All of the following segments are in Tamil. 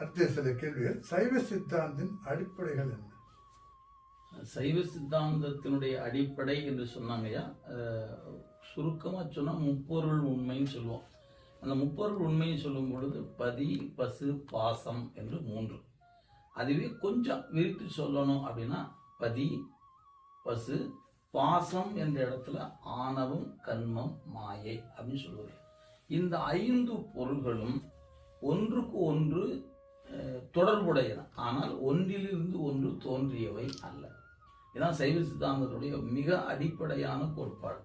அடுத்த சில கேள்விகள். சைவ சித்தாந்தின் அடிப்படைகள் என்ன? சைவ சித்தாந்தத்தினுடைய அடிப்படை என்று சொன்னாங்கய்யா சுருக்கமாக சொன்னால் முப்பொருள் உண்மைன்னு சொல்லுவோம். அந்த முப்பொருள் உண்மைன்னு சொல்லும் பொழுது பதி பசு பாசம் என்று மூன்று. அதுவே கொஞ்சம் விரித்து சொல்லணும் அப்படின்னா பதி பசு பாசம் என்ற இடத்துல ஆணவம் கண்மம் மாயை அப்படின்னு சொல்லுவது இந்த ஐந்து பொருள்களும் ஒன்றுக்கு ஒன்று தொடர்புடையன ஆனால் ஒன்றிலிருந்து ஒன்று தோன்றியவை அல்ல. இதான் சைவ சித்தாந்தத்துடைய மிக அடிப்படையான கோட்பாடு.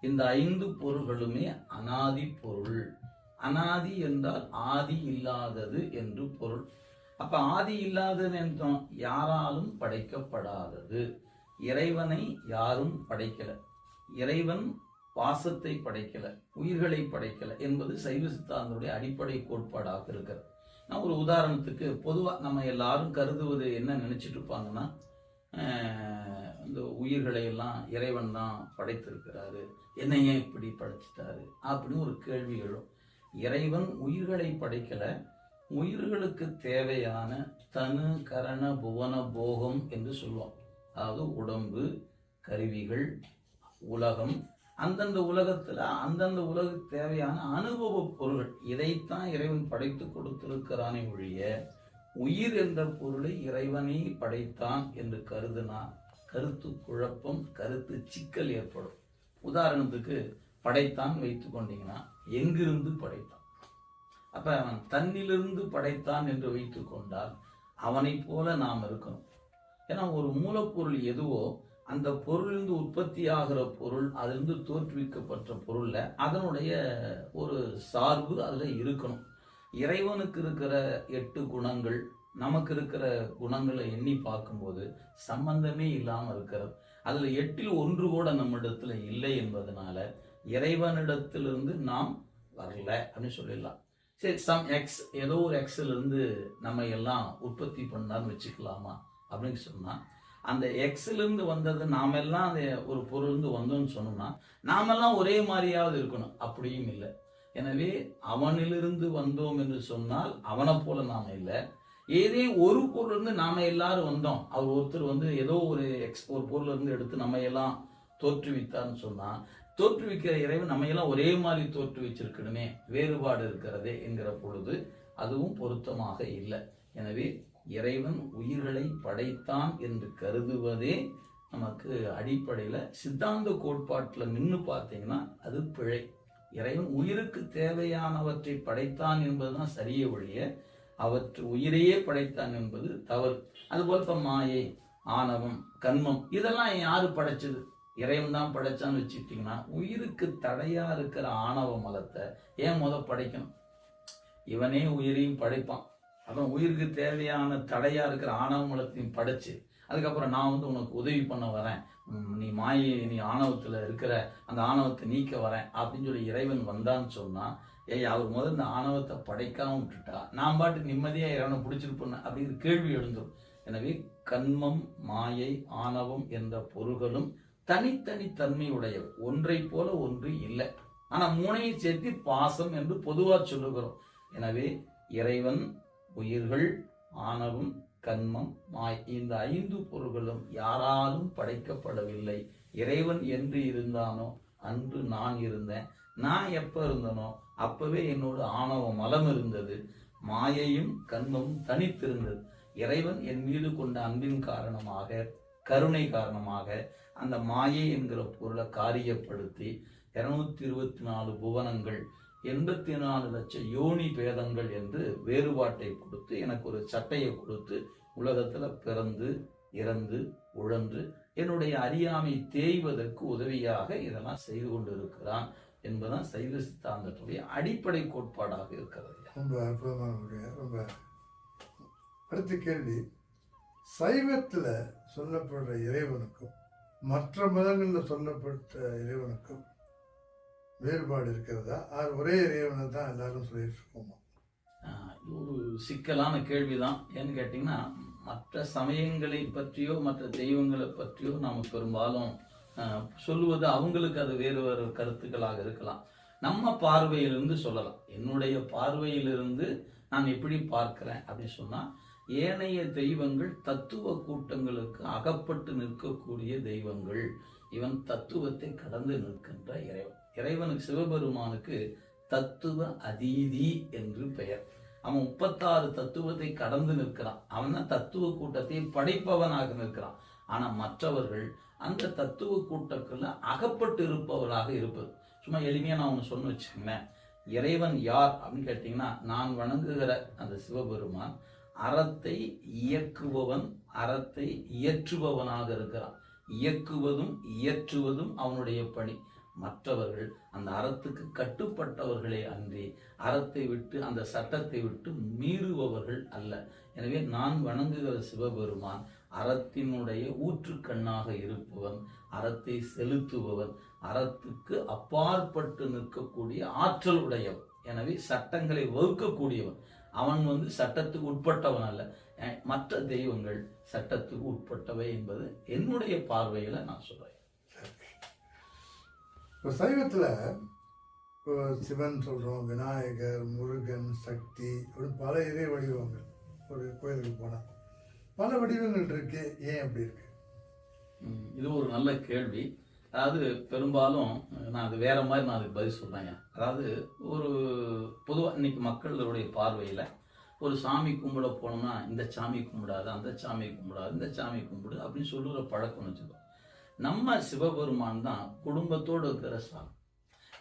இந்த ஐந்து பொருள்களுமே அனாதி பொருள். அனாதி என்றால் ஆதி இல்லாதது என்று பொருள். அப்ப ஆதி இல்லாதது என்றோம் யாராலும் படைக்கப்படாதது. இறைவனை யாரும் படைக்கல. இறைவன் பாசத்தை படைக்கல. உயிர்களை படைக்கல என்பது சைவ சித்தாந்தனுடைய அடிப்படை கோட்பாடாக இருக்கிறது. நான் ஒரு உதாரணத்துக்கு பொதுவாக நம்ம எல்லாரும் கருதுவது என்ன நினச்சிட்டு இருப்பாங்கன்னா இந்த உயிர்களை எல்லாம் இறைவன் தான் படைத்திருக்கிறாரு. என்னை ஏன் இப்படி படைச்சிட்டாரு? அப்படின்னு ஒரு கேள்வி எழும். இறைவன் உயிர்களை படைக்கலை. உயிர்களுக்கு தேவையான தனு கரண புவன போகம் என்று சொல்லுவோம் அதாவது உடம்பு கருவிகள் உலகம் அந்தந்த உலகத்துல அந்தந்த உலகுக்கு தேவையான அனுபவ பொருள் இதைத்தான் இறைவன் படைத்து கொடுத்திருக்கிறானே ஒழிய உயிர் என்ற பொருளை இறைவனே படைத்தான் என்று கருதுனா கருத்து குழப்பம் கருத்து சிக்கல் ஏற்படும். உதாரணத்துக்கு படைத்தான் வைத்து கொண்டீங்கன்னா எங்கிருந்து படைத்தான்? அப்ப அவன் தன்னிலிருந்து படைத்தான் என்று வைத்து கொண்டால் அவனைப் போல நாம் இருக்கணும். ஏன்னா ஒரு மூலப்பொருள் எதுவோ அந்த பொருளிலிருந்து உற்பத்தி ஆகிற பொருள் அதிலிருந்து தோற்றுவிக்கப்பட்ட பொருளில் அதனுடைய ஒரு சார்பு அதில் இருக்கணும். இறைவனுக்கு இருக்கிற எட்டு குணங்கள் நமக்கு இருக்கிற குணங்களை எண்ணி பார்க்கும்போது சம்பந்தமே இல்லாமல் இருக்கிறது. அதில் எட்டில் ஒன்று கூட நம்மிடத்தில் இல்லை என்பதனால இறைவனிடத்திலிருந்து நாம் வரல அப்படின்னு சொல்லிடலாம். சரி சம் எக்ஸ் ஏதோ ஒரு எக்ஸிலிருந்து நம்ம எல்லாம் உற்பத்தி பண்ணான்னு வச்சுக்கலாமா அப்படின்னு சொன்னால் அந்த எக்ஸ்ல இருந்து வந்தது நாமெல்லாம் அந்த ஒரு பொருள் இருந்து வந்தோம்னு சொன்னோம்னா நாமெல்லாம் ஒரே மாதிரியாவது இருக்கணும். அப்படியும் இல்லை. எனவே அவனிலிருந்து வந்தோம் என்று சொன்னால் அவனை போல நாம இல்லை. ஏதே ஒரு பொருள் இருந்து நாம எல்லாரும் வந்தோம். அவர் ஒருத்தர் வந்து ஏதோ ஒரு எக்ஸ் ஒரு பொருள் இருந்து எடுத்து நம்ம எல்லாம் தோற்றுவித்தார்னு சொன்னால் தோற்றுவிக்கிற இறைவன் நம்ம எல்லாம் ஒரே மாதிரி தோற்றுவிச்சிருக்கணுமே வேறுபாடு இருக்கிறதே என்கிற பொழுது அதுவும் பொருத்தமாக இல்லை. எனவே இறைவன் உயிர்களை படைத்தான் என்று கருதுவதே நமக்கு அடிப்படையில் சித்தாந்த கோட்பாட்டில் நின்று பார்த்தீங்கன்னா அது பிழை. இறைவன் உயிருக்கு தேவையானவற்றை படைத்தான் என்பதுதான் சரிய ஒழிய அவற்று உயிரையே படைத்தான் என்பது தவறு. அதுபோல் இப்ப மாயை ஆணவம் கண்மம் இதெல்லாம் யாரு படைச்சது? இறைவன் தான் படைச்சான்னு வச்சுக்கிட்டீங்கன்னா உயிருக்கு தடையா இருக்கிற ஆணவ மலத்தை ஏன் முத படைக்கணும்? இவனே உயிரையும் படைப்பான். அப்புறம் உயிருக்கு தேவையான தடையா இருக்கிற ஆணவ மலத்தையும் படைச்சு அதுக்கப்புறம் நான் வந்து உனக்கு உதவி பண்ண வரேன். நீ மாயை நீ ஆணவத்துல இருக்கிற அந்த ஆணவத்தை நீக்க வரேன் அப்படின்னு சொல்லி இறைவன் வந்தான்னு சொன்னால் ஏய் அவர் முதல்ல இந்த ஆணவத்தை படைக்காம விட்டுட்டா நான் பாட்டு நிம்மதியா இறைவனை பிடிச்சிருப்பேன் அப்படிங்கிற கேள்வி எழுந்துடும் எனவே கண்மம் மாயை ஆணவம் என்ற பொருள்களும் தனித்தனி தன்மையுடைய ஒன்றை போல ஒன்று இல்லை. ஆனா மூனையை சேர்த்து பாசம் என்று பொதுவா சொல்லுகிறோம். எனவே இறைவன் உயிர்கள் ஆணவம் கண்மம் மாய் இந்த ஐந்து பொருள்களும் யாராலும் படைக்கப்படவில்லை. இறைவன் என்று இருந்தானோ? அன்று நான் இருந்தேன். நான் எப்ப இருந்தனோ? அப்பவே என்னோட ஆணவ மலம் இருந்தது. மாயையும் கண்மமும் தனித்திருந்தது. இறைவன் என் மீது கொண்ட அன்பின் காரணமாக கருணை காரணமாக அந்த மாயை என்கிற பொருளை காரியப்படுத்தி இருநூத்தி இருபத்தி நாலு புவனங்கள் எண்பத்தி நாலு லட்சம் யோனி பேதங்கள் என்று வேறுபாட்டை கொடுத்து எனக்கு ஒரு சட்டையை கொடுத்து உலகத்தில் பிறந்து இறந்து உழன்று என்னுடைய அறியாமை தேய்வதற்கு உதவியாக இதெல்லாம் செய்து கொண்டிருக்கிறான் என்பதுதான் சைவ சித்தாந்தத்துடைய அடிப்படை கோட்பாடாக இருக்கிறது. ரொம்ப அற்புதமான ரொம்ப அடுத்த கேள்வி. சைவத்தில் சொல்லப்படுற இறைவனுக்கும் மற்ற மதங்களில் சொல்லப்பட்ட இறைவனுக்கும் வேறுபாடு இருக்கிறதா? ஆர் ஒரே இறைவனை தான் எல்லாரும் சொல்லிட்டு இருக்கோமா? இது ஒரு சிக்கலான கேள்விதான். ஏன்னு கேட்டிங்கன்னா மற்ற சமயங்களை பற்றியோ மற்ற தெய்வங்களை பற்றியோ நாம் பெரும்பாலும் சொல்லுவது அவங்களுக்கு அது வேறு வேறு கருத்துக்களாக இருக்கலாம். நம்ம பார்வையிலிருந்து சொல்லலாம். என்னுடைய பார்வையிலிருந்து நான் எப்படி பார்க்கிறேன் அப்படின்னு சொன்னால் ஏனைய தெய்வங்கள் தத்துவ கூட்டங்களுக்கு அகப்பட்டு நிற்கக்கூடிய தெய்வங்கள். இவன் தத்துவத்தை கடந்து நிற்கின்ற இறைவன். இறைவனுக்கு சிவபெருமானுக்கு தத்துவ அதீதி என்று பெயர். அவன் முப்பத்தாறு தத்துவத்தை கடந்து நிற்கிறான். அவன் தான் தத்துவ கூட்டத்தை படைப்பவனாக நிற்கிறான். ஆனா மற்றவர்கள் அந்த தத்துவ கூட்டத்தில் அகப்பட்டு இருப்பவராக இருப்பது. சும்மா எளிமையா நான் ஒன்று சொன்னு வச்சுக்கோங்களேன். இறைவன் யார் அப்படின்னு கேட்டீங்கன்னா நான் வணங்குகிற அந்த சிவபெருமான் அறத்தை இயக்குபவன் அறத்தை இயற்றுபவனாக இருக்கிறான். இயக்குவதும் இயற்றுவதும் அவனுடைய பணி. மற்றவர்கள் அந்த அறத்துக்கு கட்டுப்பட்டவர்களே அன்றி அறத்தை விட்டு அந்த சட்டத்தை விட்டு மீறுபவர்கள் அல்ல. எனவே நான் வணங்குகிற சிவபெருமான் அறத்தினுடைய ஊற்றுக்கண்ணாக இருப்பவன் அறத்தை செலுத்துபவன் அறத்துக்கு அப்பாற்பட்டு நிற்கக்கூடிய ஆற்றல் உடையவன் எனவே சட்டங்களை வகுக்கக்கூடியவன். அவன் வந்து சட்டத்துக்கு உட்பட்டவன் அல்ல. மற்ற தெய்வங்கள் சட்டத்துக்கு உட்பட்டவை என்பது என்னுடைய பார்வையில நான் சொல்றேன். இப்போ சைவத்தில் இப்போ சிவன் சொல்கிறோம் விநாயகர் முருகன் சக்தி அப்படின்னு பல இறை வடிவங்கள். ஒரு கோயிலுக்கு போனால் பல வடிவங்கள் இருக்கு. ஏன் அப்படி இருக்கு? இது ஒரு நல்ல கேள்வி. அதாவது பெரும்பாலும் நான் அது வேற மாதிரி நான் அதுக்கு பதில் சொல்றேங்க அதாவது ஒரு பொதுவாக இன்னைக்கு மக்களுடைய பார்வையில் ஒரு சாமி கும்பிட போனோம்னா இந்த சாமி கும்பிடாது அந்த சாமி கும்பிடாது இந்த சாமி கும்பிடு அப்படின்னு சொல்லுற பழக்கம் வச்சுக்கோ நம்ம சிவபெருமான் தான் குடும்பத்தோடு இருக்கிற சாமி.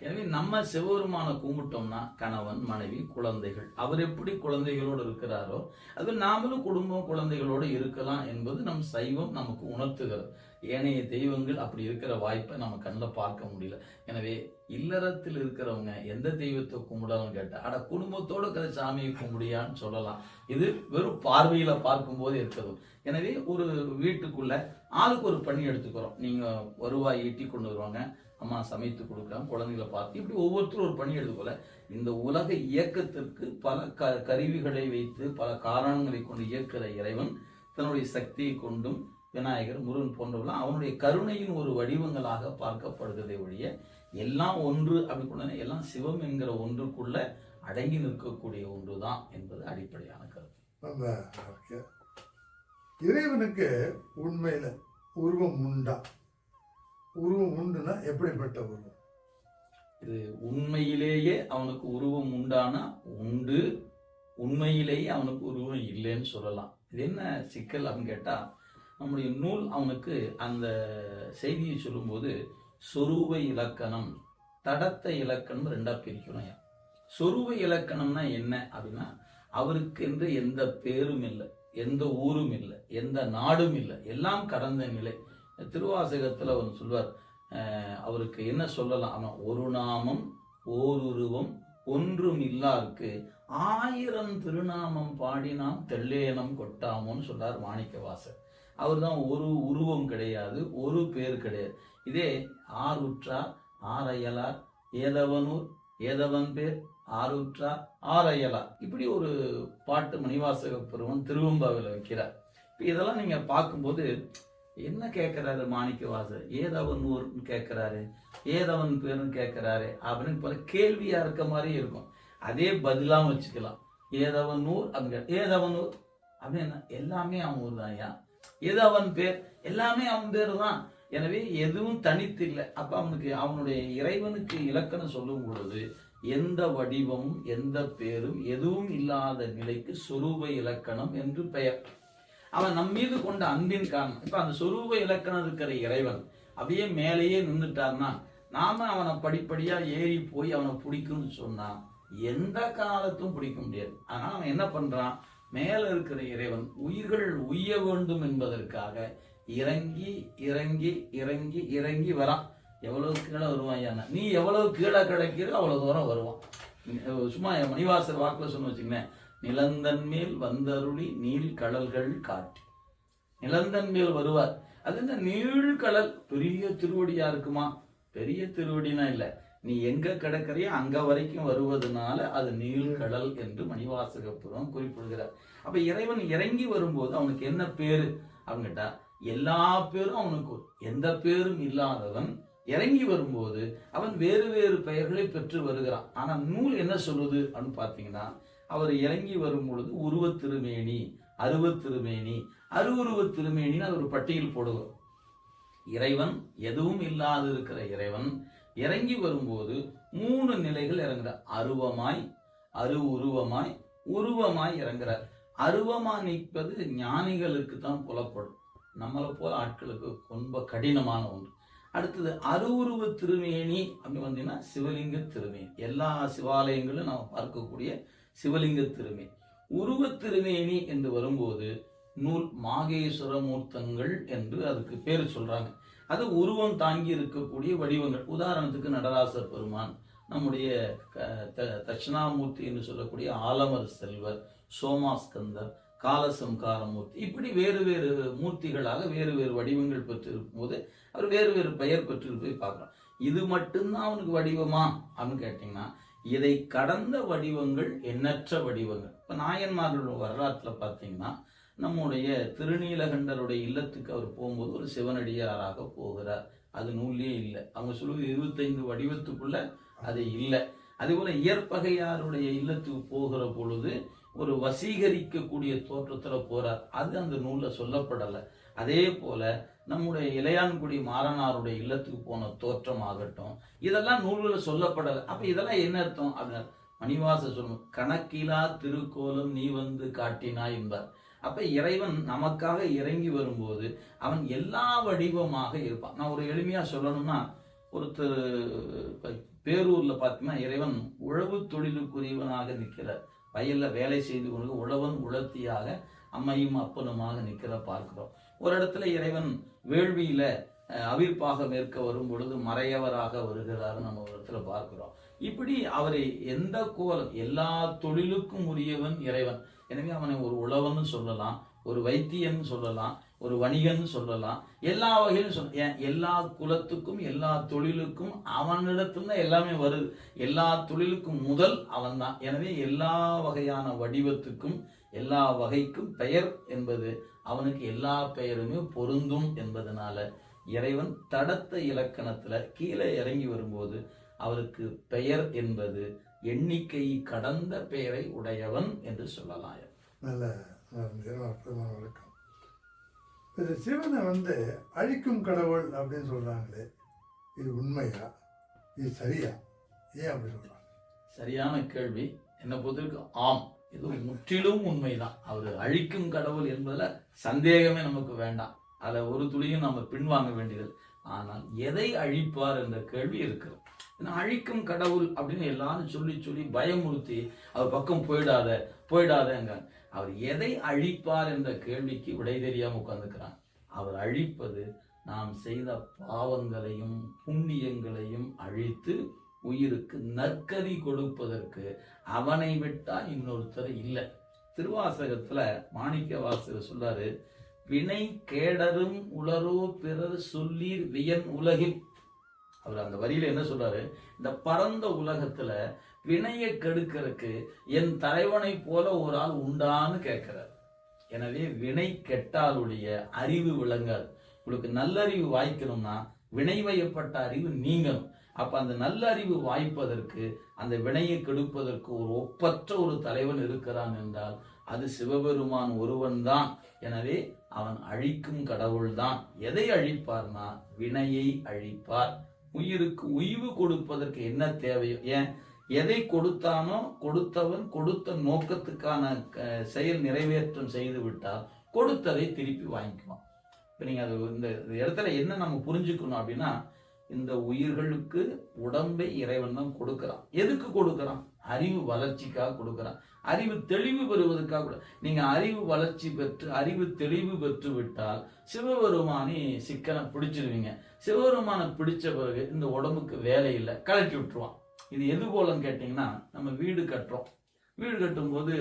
எனவே நம்ம சிவபெருமானை கும்பிட்டோம்னா கணவன் மனைவி குழந்தைகள் அவர் எப்படி குழந்தைகளோடு இருக்கிறாரோ அது நாமளும் குடும்பம் குழந்தைகளோடு இருக்கலாம் என்பது நம் சைவம் நமக்கு உணர்த்துகிறது. ஏனைய தெய்வங்கள் அப்படி இருக்கிற வாய்ப்பை நம்ம கண்ணில் பார்க்க முடியல. எனவே இல்லறத்தில் இருக்கிறவங்க எந்த தெய்வத்தை கும்பிடலாம் கேட்டா ஆனால் குடும்பத்தோடு இருக்கிற சாமியை கும்பிடியான்னு சொல்லலாம். இது வெறும் பார்வையில பார்க்கும்போது இருக்கிறது. எனவே ஒரு வீட்டுக்குள்ள ஆளுக்கு ஒரு பணி எடுத்துக்கிறோம். நீங்க வருவாய் ஈட்டி கொண்டு வருவாங்க. அம்மா சமைத்து கொடுக்குறாங்க குழந்தைகளை பார்த்து இப்படி ஒவ்வொருத்தரும் ஒரு பணி எடுத்துக்கொள்ள இந்த உலக இயக்கத்திற்கு பல க கருவிகளை வைத்து பல காரணங்களை கொண்டு இயக்கிற இறைவன் தன்னுடைய சக்தியை கொண்டும் விநாயகர் முருகன் போன்றவெல்லாம் அவனுடைய கருணையின் ஒரு வடிவங்களாக பார்க்கப்படுகிறதை ஒழிய எல்லாம் ஒன்று அப்படி கொண்டு எல்லாம் சிவம் என்கிற ஒன்றுக்குள்ள அடங்கி நிற்கக்கூடிய ஒன்றுதான் என்பது அடிப்படையான கருத்து. இறைவனுக்கு உண்மையில உருவம் உண்டா? உருவம் உண்டுனா எப்படிப்பட்ட உருவம்? இது உண்மையிலேயே அவனுக்கு உருவம் உண்டானா? உண்டு. உண்மையிலேயே அவனுக்கு உருவம் இல்லைன்னு சொல்லலாம். இது என்ன சிக்கல் அப்படின்னு கேட்டா நம்முடைய நூல் அவனுக்கு அந்த செய்தியை சொல்லும்போது சொரூப இலக்கணம் தடத்த இலக்கணம் ரெண்டா பிரிக்கணும் சொரூப இலக்கணம்னா என்ன அப்படின்னா அவருக்கு என்று எந்த பேரும் இல்லை எந்த ஊரும் இல்லை எந்த நாடும் இல்லை எல்லாம் கடந்த நிலை. திருவாசகத்தில் அவர் சொல்வார் அவருக்கு என்ன சொல்லலாம்? அவன் ஒரு நாமம் ஓருருவம் ஒன்றும் இல்லாருக்கு ஆயிரம் திருநாமம் பாடினாம் தெல்லேனம் கொட்டாமோன்னு சொல்றார் மாணிக்கவாசர் அவர் தான் ஒரு உருவம் கிடையாது ஒரு பேர் கிடையாது. இதே ஆறுற்றார் ஆரையலார் ஏதவனூர் ஏதவன் பேர் ஆறுற்றார் ஆரையலார் இப்படி ஒரு பாட்டு மணிவாசக பெருவன் திருவம்பாவில் வைக்கிறார். இப்போ இதெல்லாம் நீங்கள் பார்க்கும்போது என்ன கேட்கிறாரு மாணிக்கவாசர்? ஏதவன் ஊர்னு கேட்குறாரு ஏதவன் பேருன்னு கேட்குறாரு அப்படின்னு பல கேள்வியாக இருக்க மாதிரி இருக்கும். அதே பதிலாகவும் வச்சுக்கலாம். ஏதவன் ஊர் அங்க ஏதவன் ஊர் அப்படின்னா எல்லாமே அவன் ஊர் தான் ஐயா. எது அவன் பேர்? எல்லாமே அவன் பேர் தான் எனவே எதுவும் தனித்து இல்லை அப்ப அவனுக்கு அவனுடைய இறைவனுக்கு இலக்கணம் சொல்லும் பொழுது எந்த வடிவமும் எந்த பேரும் எதுவும் இல்லாத நிலைக்கு சொரூப இலக்கணம் என்று பெயர். அவன் நம் மீது கொண்ட அன்பின் காரணம். இப்ப அந்த சொரூப இலக்கணம் இருக்கிற இறைவன் அப்படியே மேலேயே நின்றுட்டார்னா நாம அவனை படிப்படியா ஏறி போய் அவனை பிடிக்கும்னு சொன்னா எந்த காலத்தும் பிடிக்க முடியாது. அதனால அவன் என்ன பண்றான்? மேல இருக்கிற இறைவன் உயிர்கள் உய்ய வேண்டும் என்பதற்காக இறங்கி இறங்கி இறங்கி இறங்கி வரான் எவ்வளவு கீழே வருவான் நீ எவ்வளவு கீழே கிடைக்கிறோ அவ்வளவு தூரம் வருவான். சும்மா சும்மா மணிவாசர் வாக்குல சொன்ன வச்சுங்களேன் நிலந்தன் மேல் வந்தருளி நீள் கடல்கள் காட்டி. நிலந்தன் மேல் வருவார். அது இந்த நீழ்கடல் பெரிய திருவடியா இருக்குமா? பெரிய திருவடினா இல்லை. நீ எங்க கிடக்கிறையோ அங்க வரைக்கும் வருவதனால அது நீழ்கடல் என்று மணிவாசகப்புறம் குறிப்பிடுகிறார். அப்ப இறைவன் இறங்கி வரும்போது அவனுக்கு என்ன பேரு? அப்படின்னு கேட்டா எல்லா பேரும் அவனுக்கு எந்த பேரும் இல்லாதவன் இறங்கி வரும்போது அவன் வேறு வேறு பெயர்களை பெற்று வருகிறான். ஆனா நூல் என்ன சொல்லுது அப்படின்னு பார்த்தீங்கன்னா அவர் இறங்கி வரும் பொழுது உருவத் திருமேனி அருவத் திருமேனி திருமேனின்னு அது ஒரு பட்டியல் போடுவோம். இறைவன் எதுவும் இல்லாது இருக்கிற இறைவன் இறங்கி வரும்போது மூணு நிலைகள் இறங்குறார். அருவமாய் அரு உருவமாய் உருவமாய் இறங்குறார். அருவமா நிற்பது ஞானிகளுக்கு தான் புலப்படும். நம்மளை போல ஆட்களுக்கு ரொம்ப கடினமான ஒன்று. அடுத்தது அருவுருவ திருமேனி அப்படின்னு வந்தீங்கன்னா சிவலிங்க திருமேனி. எல்லா சிவாலயங்களும் நம்ம பார்க்கக்கூடிய சிவலிங்க திருமேனி. உருவ திருமேனி என்று வரும்போது நூல் மாகேஸ்வர மூர்த்தங்கள் என்று அதுக்கு பேர் சொல்றாங்க. அது உருவம் தாங்கி இருக்கக்கூடிய வடிவங்கள். உதாரணத்துக்கு நடராசர் பெருமான் நம்முடைய க- த- தட்சிணாமூர்த்தி என்று சொல்லக்கூடிய ஆலமர் செல்வர் சோமாஸ்கந்தர் காலசம்காரமூர்த்தி இப்படி வேறு வேறு மூர்த்திகளாக வேறு வேறு வடிவங்கள் பெற்றிருக்கும் போது அவர் வேறு வேறு பெயர் பெற்றிருப்பதை பார்க்கலாம். இது மட்டும்தான் அவனுக்கு வடிவமா? அப்படின்னு கேட்டிங்கன்னா இதை கடந்த வடிவங்கள் எண்ணற்ற வடிவங்கள். இப்போ நாயன்மார்களோட வரலாற்றில் பார்த்தீங்கன்னா நம்முடைய திருநீலகண்டருடைய இல்லத்துக்கு அவர் போகும்போது ஒரு சிவனடியாராக போகிறார். அது நூல்லே இல்லை. அவங்க சொல்லுவது இருபத்தைந்து வடிவத்துக்குள்ள அது இல்லை. அதேபோல இயற்பகையாருடைய இல்லத்துக்கு போகிற பொழுது ஒரு வசீகரிக்கக்கூடிய தோற்றத்துல போறார். அது அந்த நூல்ல சொல்லப்படலை. அதே போல நம்முடைய இளையான்குடி மாறனாருடைய இல்லத்துக்கு போன தோற்றம் ஆகட்டும் இதெல்லாம் நூல்களில் சொல்லப்படலை. அப்ப இதெல்லாம் என்ன அர்த்தம்? அப்படின்னா மணிவாச சொல்லும் கணக்கிலா திருக்கோலம் நீ வந்து காட்டினாய் என்பார். அப்ப இறைவன் நமக்காக இறங்கி வரும்போது அவன் எல்லா வடிவமாக இருப்பான். நான் ஒரு எளிமையா சொல்லணும்னா ஒருத்தர் பேரூர்ல பார்த்தீங்கன்னா இறைவன் உழவு தொழிலுக்குரியவனாக நிற்கிறார். வயல்ல வேலை செய்து கொண்டு உழவன் உழத்தியாக அம்மையும் அப்பனுமாக நிற்கிற பார்க்கிறோம். ஒரு இடத்துல இறைவன் வேள்வியில அவிர்ப்பாக மேற்க வரும் பொழுது மறையவராக வருகிறார் நம்ம ஒரு இடத்துல பார்க்கிறோம். இப்படி அவரை எந்த கோலம் எல்லா தொழிலுக்கும் உரியவன் இறைவன். எனவே அவனை ஒரு உழவன்னு சொல்லலாம் ஒரு வைத்தியன் சொல்லலாம் ஒரு வணிகன் சொல்லலாம். எல்லா வகையிலும் சொல்ல ஏன் எல்லா குலத்துக்கும் எல்லா தொழிலுக்கும் அவனிடத்துல தான் எல்லாமே வருது. எல்லா தொழிலுக்கும் முதல் அவன்தான். எனவே எல்லா வகையான வடிவத்துக்கும் எல்லா வகைக்கும் பெயர் என்பது அவனுக்கு எல்லா பெயருமே பொருந்தும் என்பதனால இறைவன் தடத்த இலக்கணத்துல கீழே இறங்கி வரும்போது அவருக்கு பெயர் என்பது எண்ணிக்கை கடந்த பெயரை உடையவன் என்று சொல்லலாம் நல்ல அற்புதமான விளக்கம். இது சிவனை வந்து அழிக்கும் கடவுள் அப்படின்னு சொல்றாங்களே இது உண்மையா? இது சரியா? ஏன் அப்படி சொல்றாங்க? சரியான கேள்வி. என்னை பொறுத்தவரைக்கும் ஆம். இது முற்றிலும் உண்மைதான். அவர் அழிக்கும் கடவுள் என்பதுல சந்தேகமே நமக்கு வேண்டாம். அதை ஒரு துளியும் நம்ம பின்வாங்க வேண்டியது ஆனால் எதை அழிப்பார் என்ற கேள்வி இருக்கிறது. ஏன்னா அழிக்கும் கடவுள் அப்படின்னு எல்லாரும் சொல்லி சொல்லி பயமுறுத்தி அவர் பக்கம் போயிடாத போயிடாதங்க அவர் எதை அழிப்பார் என்ற கேள்விக்கு விடை தெரியாம உட்கார்ந்துக்கிறான் அவர் அழிப்பது நாம் செய்த பாவங்களையும் புண்ணியங்களையும் அழித்து உயிருக்கு நற்கதி கொடுப்பதற்கு அவனை விட்டா இன்னொருத்தர் இல்லை. திருவாசகத்துல மாணிக்க வாசகர் சொல்றாரு வினை கேடரும் உளரோ பிறர் சொல்லீர் வியன் உலகில். அவர் அந்த வரியில என்ன சொல்றாரு? இந்த பரந்த உலகத்துல வினையை கெடுக்கிறதுக்கு என் தலைவனை போல ஒரு ஆள் உண்டான்னு கேட்கிறார். எனவே வினை கெட்டாலுடைய அறிவு விளங்காது. உங்களுக்கு நல்லறிவு வாய்க்கணும்னா வினை வயப்பட்ட அறிவு நீங்கணும். அப்ப அந்த நல்லறிவு வாய்ப்பதற்கு அந்த வினையை கெடுப்பதற்கு ஒரு ஒப்பற்ற ஒரு தலைவன் இருக்கிறான் என்றால் அது சிவபெருமான் ஒருவன் தான் எனவே அவன் அழிக்கும் கடவுள்தான். எதை அழிப்பார்னா வினையை அழிப்பார். உயிருக்கு உய்வு கொடுப்பதற்கு என்ன தேவையோ ஏன்? எதை கொடுத்தானோ கொடுத்தவன் கொடுத்த நோக்கத்துக்கான செயல் நிறைவேற்றம் செய்து விட்டால் கொடுத்ததை திருப்பி வாங்கிக்குவான். இப்போ நீங்கள் அது இந்த இடத்துல என்ன நம்ம புரிஞ்சுக்கணும் அப்படின்னா இந்த உயிர்களுக்கு உடம்பை இறைவன் தான் கொடுக்கறான். எதுக்கு கொடுக்கறான்? அறிவு வளர்ச்சிக்காக கொடுக்குறான். அறிவு தெளிவு பெறுவதற்காக கூட. நீங்க அறிவு வளர்ச்சி பெற்று அறிவு தெளிவு பெற்று விட்டால் சிவபெருமானி சிக்கனை பிடிச்சிருவீங்க. சிவபெருமானை பிடிச்ச பிறகு இந்த உடம்புக்கு வேலை இல்லை கலட்டி விட்டுருவான். இது எது போலன்னு கேட்டிங்கன்னா நம்ம வீடு கட்டுறோம். வீடு கட்டும்போது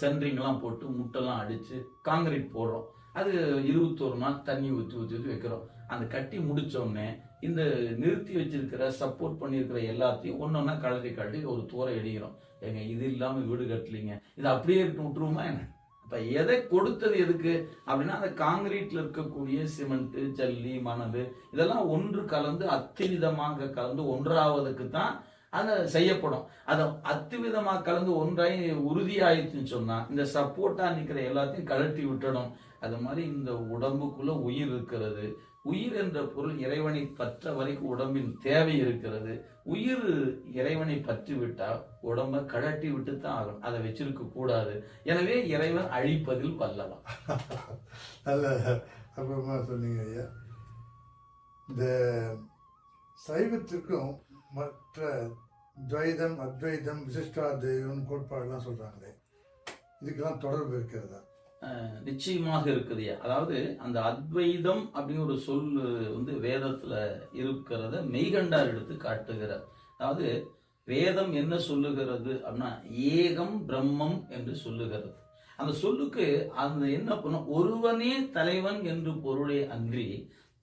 சென்ட்ரிங்லாம் போட்டு முட்டெல்லாம் அடித்து காங்கிரீட் போடுறோம். அது இருபத்தோரு நாள் தண்ணி ஊற்றி ஊற்றி ஊற்றி வைக்கிறோம். அந்த கட்டி முடிச்சோடனே இந்த நிறுத்தி வச்சிருக்கிற சப்போர்ட் பண்ணியிருக்கிற எல்லாத்தையும் ஒன்றொன்னா கழட்டி கழட்டி ஒரு தூரம் எடிகிறோம் ஏங்க இது இல்லாமல் வீடு கட்டலீங்க. இது அப்படியே இருக்கு விட்டுருவோமா என்ன? இப்போ எதை கொடுத்தது எதுக்கு? அப்படின்னா அந்த காங்கிரீட்ல இருக்கக்கூடிய சிமெண்ட்டு ஜல்லி மணல் இதெல்லாம் ஒன்று கலந்து அத்திவிதமாக கலந்து ஒன்றாவதுக்கு தான் அது செய்யப்படும். அதை அத்துவிதமாக கலந்து ஒன்றாய் உறுதியாயிடுச்சுன்னு சொன்னால் இந்த சப்போர்ட்டாக நிற்கிற எல்லாத்தையும் கழட்டி விட்டணும் அது மாதிரி இந்த உடம்புக்குள்ளே உயிர் இருக்கிறது. உயிர் என்ற பொருள் இறைவனை பற்ற வரைக்கும் உடம்பின் தேவை இருக்கிறது. உயிர் இறைவனை பற்றி விட்டால் உடம்ப கழட்டி விட்டு தான் ஆகணும். அதை வச்சிருக்க கூடாது. எனவே இறைவன் அழிப்பதில் வல்லவன். நல்ல அற்புதமாக சொன்னீங்க ஐயா. இந்த சைவத்திற்கும் மற்ற துவைதம் அத்வைதம் விசிஷ்டாத்வைதம் கோட்பாடுலாம் சொல்றாங்களே. இதுக்கெல்லாம் தொடர்பு இருக்கிறதா? நிச்சயமாக இருக்குது. அதாவது அந்த அத்வைதம் அப்படிங்கிற ஒரு சொல் வந்து வேதத்துல இருக்கிறத மெய்கண்டார் எடுத்து காட்டுகிறார். அதாவது வேதம் என்ன சொல்லுகிறது அப்படின்னா ஏகம் பிரம்மம் என்று சொல்லுகிறது. அந்த சொல்லுக்கு அந்த என்ன பண்ணும் ஒருவனே தலைவன் என்று பொருளே அன்றி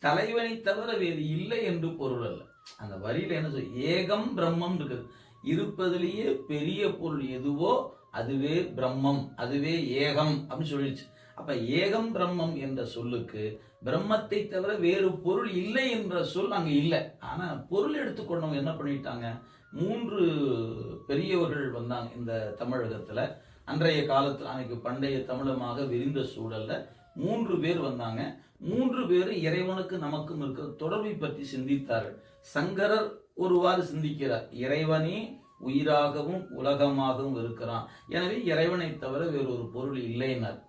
தலைவனை தவிர வேறு இல்லை என்று பொருள் அல்ல. அந்த வரியில என்ன சொல் ஏகம் பிரம்மம் இருக்குது. இருப்பதிலேயே பெரிய பொருள் எதுவோ அதுவே பிரம்மம் அதுவே ஏகம் அப்படின்னு சொல்லிடுச்சு. அப்ப ஏகம் பிரம்மம் என்ற சொல்லுக்கு பிரம்மத்தை தவிர வேறு பொருள் இல்லை என்ற சொல் அங்க இல்லை. ஆனா பொருள் எடுத்துக்கொண்டவங்க என்ன பண்ணிட்டாங்க? மூன்று பெரியவர்கள் வந்தாங்க இந்த தமிழகத்துல. அன்றைய காலத்துல அன்னைக்கு பண்டைய தமிழமாக விரிந்த சூழல்ல மூன்று பேர் வந்தாங்க. மூன்று பேர் இறைவனுக்கு நமக்கும் இருக்கிற தொடர்பை பற்றி சிந்தித்தார்கள். சங்கரர் ஒருவாறு சிந்திக்கிறார். இறைவனே உயிராகவும் உலகமாகவும் இருக்கிறான். எனவே இறைவனை தவிர வேறு ஒரு பொருள் இல்லைனார்.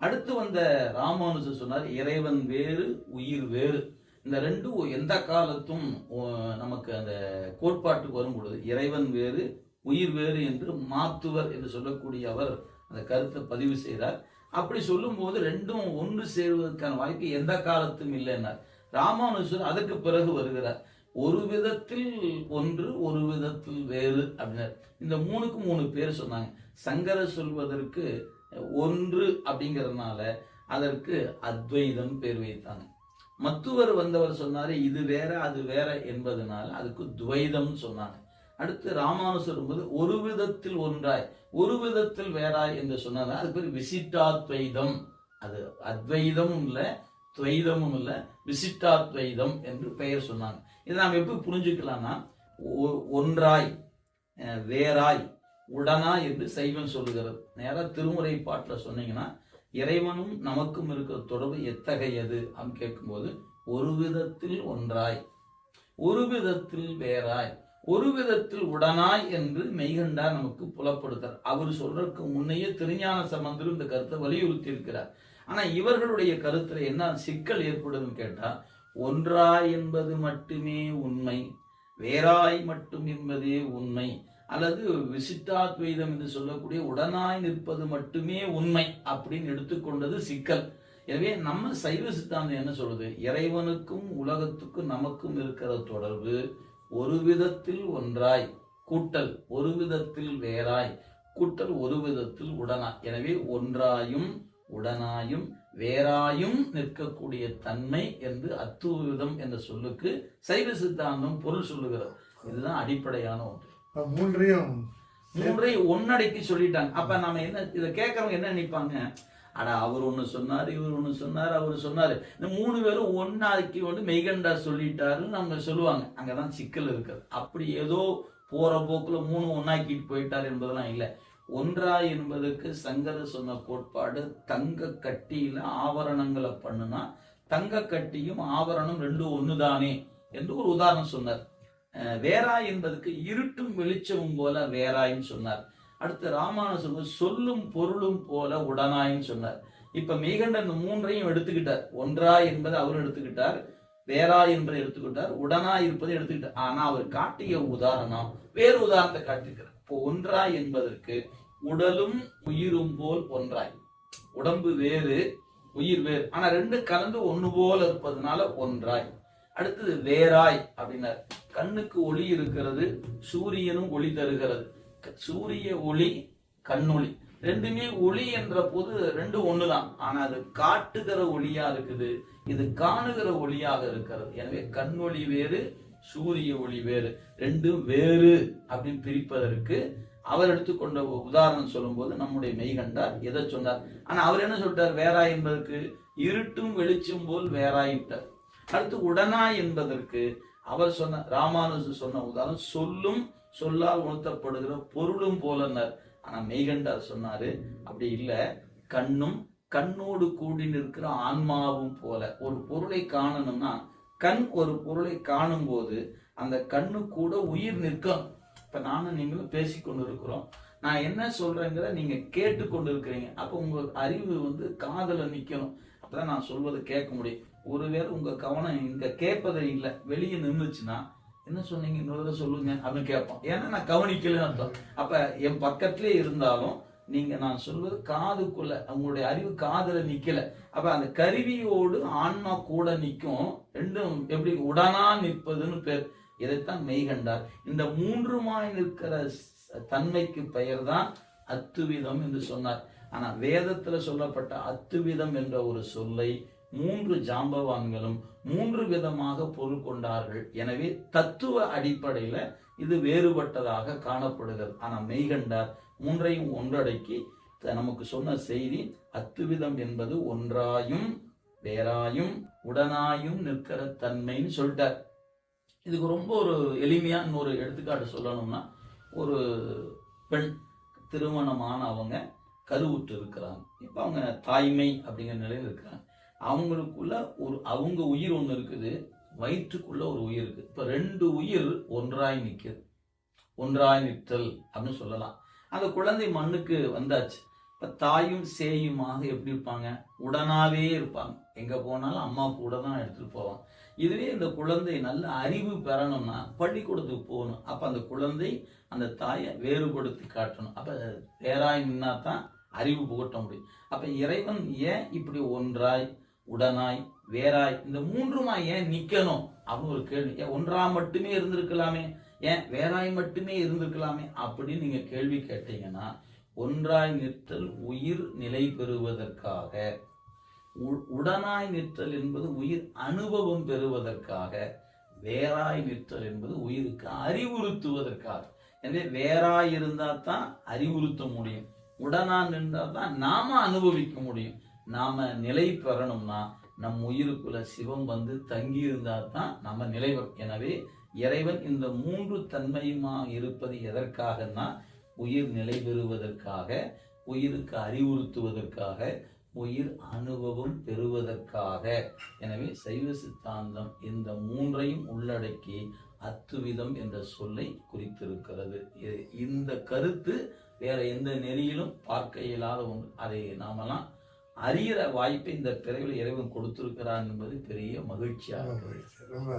அடுத்து வந்த ராமானுஜர் சொன்னார் இறைவன் வேறு உயிர் வேறு. இந்த ரெண்டும் எந்த காலத்தும் நமக்கு அந்த கோட்பாட்டுக்கு வரும் பொழுது இறைவன் வேறு உயிர் வேறு என்று மாத்துவர் என்று சொல்லக்கூடிய அவர் அந்த கருத்தை பதிவு செய்கிறார் அப்படி சொல்லும்போது ரெண்டும் ஒன்று சேருவதற்கான வாய்ப்பு எந்த காலத்தும் இல்லைன்னார் ராமானுஜர் அதற்கு பிறகு வருகிறார். ஒரு விதத்தில் ஒன்று ஒரு விதத்தில் வேறு அப்படின்னா இந்த மூணுக்கு மூணு பேர் சொன்னாங்க. சங்கர சொல்வதற்கு ஒன்று அப்படிங்கறதுனால அதற்கு அத்வைதம் பேர் வைத்தாங்க. மத்துவர் வந்தவர் சொன்னாரு இது வேற அது வேற என்பதனால அதுக்கு துவைதம் சொன்னாங்க. அடுத்து ராமானுசர் என்பது ஒரு விதத்தில் ஒன்றாய் ஒரு விதத்தில் வேறாய் என்று சொன்னாங்க அது பேர் விசிட்டாத்வைதம். அது அத்வைதமும் இல்லை துவைதமும் இல்லை விசிட்டாத்வைதம் என்று பெயர் சொன்னாங்க. இதை நாம் எப்படி புரிஞ்சுக்கலாம்னா ஒன்றாய் வேறாய் உடனாய் என்று சைவன் சொல்லுகிறது. நேராக திருமுறை பாட்டில் சொன்னீங்கன்னா இறைவனும் நமக்கும் இருக்கிற தொடர்பு எத்தகையது அப்படின்னு கேட்கும்போது ஒரு விதத்தில் ஒன்றாய் ஒரு விதத்தில் வேறாய் ஒரு விதத்தில் உடனாய் என்று மெய்கண்டார் நமக்கு புலப்படுத்தார் அவர் சொல்றதுக்கு முன்னையே திருஞான சம்பந்தரும் இந்த கருத்தை வலியுறுத்தி இருக்கிறார் ஆனா இவர்களுடைய கருத்துல என்ன சிக்கல் ஏற்படுதுன்னு கேட்டா ஒன்றாய் என்பது மட்டுமே உண்மை வேறாய் மட்டும் என்பதே உண்மை. அல்லது விசிட்டாத்வைதம் என்று சொல்லக்கூடிய உடனாய் நிற்பது மட்டுமே உண்மை அப்படின்னு எடுத்துக்கொண்டது சிக்கல். எனவே நம்ம சைவ சித்தாந்தம் என்ன சொல்றது இறைவனுக்கும் உலகத்துக்கும் நமக்கும் இருக்கிற தொடர்பு ஒரு விதத்தில் ஒன்றாய் கூட்டல் ஒரு விதத்தில் வேறாய் கூட்டல் ஒரு விதத்தில் உடனாய். எனவே ஒன்றாயும் உடனாயும் வேறாயும் நிற்கக்கூடிய தன்மை என்று அத்துவிதம் என்ற சொல்லுக்கு சைவ சித்தாந்தம் பொருள் சொல்லுகிறது. இதுதான் அடிப்படையான ஒன்று. மூன்றையும் மூன்றை ஒன்னடக்கி சொல்லிட்டாங்க. அப்ப நாம என்ன இதை கேட்கறவங்க என்ன நினைப்பாங்க? அட அவர் ஒண்ணு சொன்னாரு இவர் ஒண்ணு சொன்னாரு அவர் சொன்னாரு. இந்த மூணு பேரும் ஒன்னாக்கி வந்து மெய்கண்டா சொல்லிட்டாருன்னு அவங்க சொல்லுவாங்க. அங்கதான் சிக்கல் இருக்குது. அப்படி ஏதோ போற போக்குல மூணு ஒன்னாக்கிட்டு போயிட்டார் என்பதெல்லாம் இல்லை. ஒன்றா என்பதற்கு சங்கர சொன்ன கோட்பாடு தங்க கட்டியில ஆபரணங்களை பண்ணுனா தங்க கட்டியும் ஆபரணம் ரெண்டும் ஒண்ணுதானே என்று ஒரு உதாரணம் சொன்னார். அஹ் வேறாய் இருட்டும் வெளிச்சமும் போல வேறாயின்னு சொன்னார். அடுத்து ராமானுஜர் சொல்லும் பொருளும் போல உடனாயின்னு சொன்னார். இப்ப மெய்கண்ட இந்த மூன்றையும் எடுத்துக்கிட்டார். ஒன்றா என்பதை அவர் எடுத்துக்கிட்டார். வேறா என்பதை எடுத்துக்கிட்டார் உடனா இருப்பதை எடுத்துக்கிட்டார். ஆனா அவர் காட்டிய உதாரணம் வேறு உதாரணத்தை காட்டியிருக்கிறார். இப்போ ஒன்றா என்பதற்கு உடலும் உயிரும் போல் ஒன்றாய். உடம்பு வேறு உயிர் வேறு. ஆனா ரெண்டு கலந்து ஒண்ணு போல இருப்பதனால ஒன்றாய். அடுத்தது வேறாய் அப்படின்னார். கண்ணுக்கு ஒளி இருக்கிறது சூரியனும் ஒளி தருகிறது. சூரிய ஒளி கண்ணொளி. ரெண்டுமே ஒளி என்ற போது ரெண்டு ஒண்ணுதான். ஆனா அது காட்டுகிற ஒளியா இருக்குது. இது காணுகிற ஒளியாக இருக்கிறது. எனவே கண் ஒளி வேறு சூரிய ஒளி வேறு. ரெண்டும் வேறு அப்படின்னு பிரிப்பதற்கு அவர் எடுத்துக்கொண்ட உதாரணம் சொல்லும்போது நம்முடைய மெய்கண்டார் எதை சொன்னார்? ஆனா அவர் என்ன சொல்லிட்டார்? வேறாய் என்பதற்கு இருட்டும் வெளிச்சம் போல் வேறாயிட்டார் அடுத்து உடனா என்பதற்கு அவர் சொன்ன ராமானுஜர் சொன்ன உதாரணம் சொல்லும் சொல்லால் உணர்த்தப்படுகிற பொருளும் போலனர் ஆனா மெய்கண்டார் சொன்னாரு அப்படி இல்லை. கண்ணும் கண்ணோடு கூடி நிற்கிற ஆன்மாவும் போல. ஒரு பொருளை காணணும்னா கண் ஒரு பொருளை காணும் போது அந்த கண்ணு கூட உயிர் நிற்கும். இப்ப நானும் நீங்களும் பேசி கொண்டு இருக்கிறோம் நான் என்ன சொல்றேங்கிற நீங்க கேட்டு கொண்டு இருக்கிறீங்க அப்ப உங்க அறிவு வந்து காதல நிக்கணும். அப்பதான் நான் சொல்வதை கேட்க முடியும். ஒருவேளை உங்க கவனம் இங்க கேட்பதை இல்லை வெளியே நின்றுச்சுன்னா என்ன சொன்னீங்க? இன்னொரு சொல்லுங்க அப்படின்னு கேட்போம். ஏன்னா நான் கவனிக்கலன்னு அர்த்தம். அப்ப என் பக்கத்திலே இருந்தாலும் நீங்க நான் சொல்வது காதுக்குள்ள உங்களுடைய அறிவு காதுல நிக்கல. அப்ப அந்த கருவியோடு ஆன்மா கூட நிற்கும் ரெண்டும் எப்படி உடனா நிற்பதுன்னு பேர். இதைத்தான் மெய்கண்டார் இந்த மூன்றுமாய் நிற்கிற தன்மைக்கு பெயர் தான் அத்துவிதம் என்று சொன்னார். ஆனா வேதத்துல சொல்லப்பட்ட அத்துவிதம் என்ற ஒரு சொல்லை மூன்று ஜாம்பவான்களும் மூன்று விதமாக பொருள் கொண்டார்கள். எனவே தத்துவ அடிப்படையில இது வேறுபட்டதாக காணப்படுகிறது. ஆனா மெய்கண்டார் மூன்றையும் ஒன்றடக்கி த- நமக்கு சொன்ன செய்தி அத்துவிதம் என்பது ஒன்றாயும் வேறாயும் உடனாயும் நிற்கிற தன்மைன்னு சொல்லிட்டார். இதுக்கு ரொம்ப ஒரு எளிமையான ஒரு எடுத்துக்காட்டு சொல்லணும்னா ஒரு பெண் திருமணமான அவங்க கருவுற்று இருக்கிறாங்க. இப்போ அவங்க தாய்மை அப்படிங்கிற நிலையில் இருக்கிறாங்க. அவங்களுக்குள்ள ஒரு அவங்க உயிர் ஒன்று இருக்குது வயிற்றுக்குள்ள ஒரு உயிர் இருக்கு. இப்போ ரெண்டு உயிர் ஒன்றாய் நிற்குது ஒன்றாய் நிற்றல் அப்படின்னு சொல்லலாம். அந்த குழந்தை மண்ணுக்கு வந்தாச்சு. இப்போ தாயும் சேயுமாக எப்படி இருப்பாங்க? உடனாவே இருப்பாங்க. எங்க போனாலும் அம்மா கூட தான் எடுத்துட்டு போவாங்க. இதுவே இந்த குழந்தை நல்ல அறிவு பெறணும்னா பள்ளிக்கூடத்துக்கு போகணும். அப்ப அந்த குழந்தை அந்த தாயை வேறுபடுத்தி காட்டணும். அப்ப வேறாய் நின்னா தான் அறிவு புகட்ட முடியும். அப்ப இறைவன் ஏன் இப்படி ஒன்றாய் உடனாய் வேறாய் இந்த மூன்றுமா ஏன் நிக்கணும்? அப்படின்னு ஒரு கேள்வி. ஏன் ஒன்றா மட்டுமே இருந்திருக்கலாமே? ஏன் வேறாய் மட்டுமே இருந்திருக்கலாமே அப்படின்னு நீங்க கேள்வி கேட்டீங்கன்னா ஒன்றாய் நிற்றல் உயிர் நிலை பெறுவதற்காக உ- உடனாய் நிற்றல் என்பது உயிர் அனுபவம் பெறுவதற்காக வேறாய் நிற்றல் என்பது உயிருக்கு அறிவுறுத்துவதற்காக. எனவே வேறாய் இருந்தா தான் அறிவுறுத்த முடியும். உடனா நின்றா தான் நாம அனுபவிக்க முடியும். நாம நிலை பெறணும்னா நம் உயிருக்குள்ள சிவம் வந்து தங்கி இருந்தா தான் நம்ம நிலை எனவே இறைவன் இந்த மூன்று தன்மையுமா இருப்பது எதற்காகன்னா உயிர் நிலை பெறுவதற்காக உயிருக்கு அறிவுறுத்துவதற்காக உயிர் அனுபவம் பெறுவதற்காக. எனவே சைவ சித்தாந்தம் இந்த மூன்றையும் உள்ளடக்கி அத்துவிதம் என்ற சொல்லை குறித்திருக்கிறது. இந்த கருத்து வேற எந்த நெறியிலும் பார்க்க இயலாத ஒன்று. அதை நாமெல்லாம் அறியிற வாய்ப்பை இந்த பிறவில் இறைவன் கொடுத்திருக்கிறான் என்பது பெரிய மகிழ்ச்சியாக ரொம்ப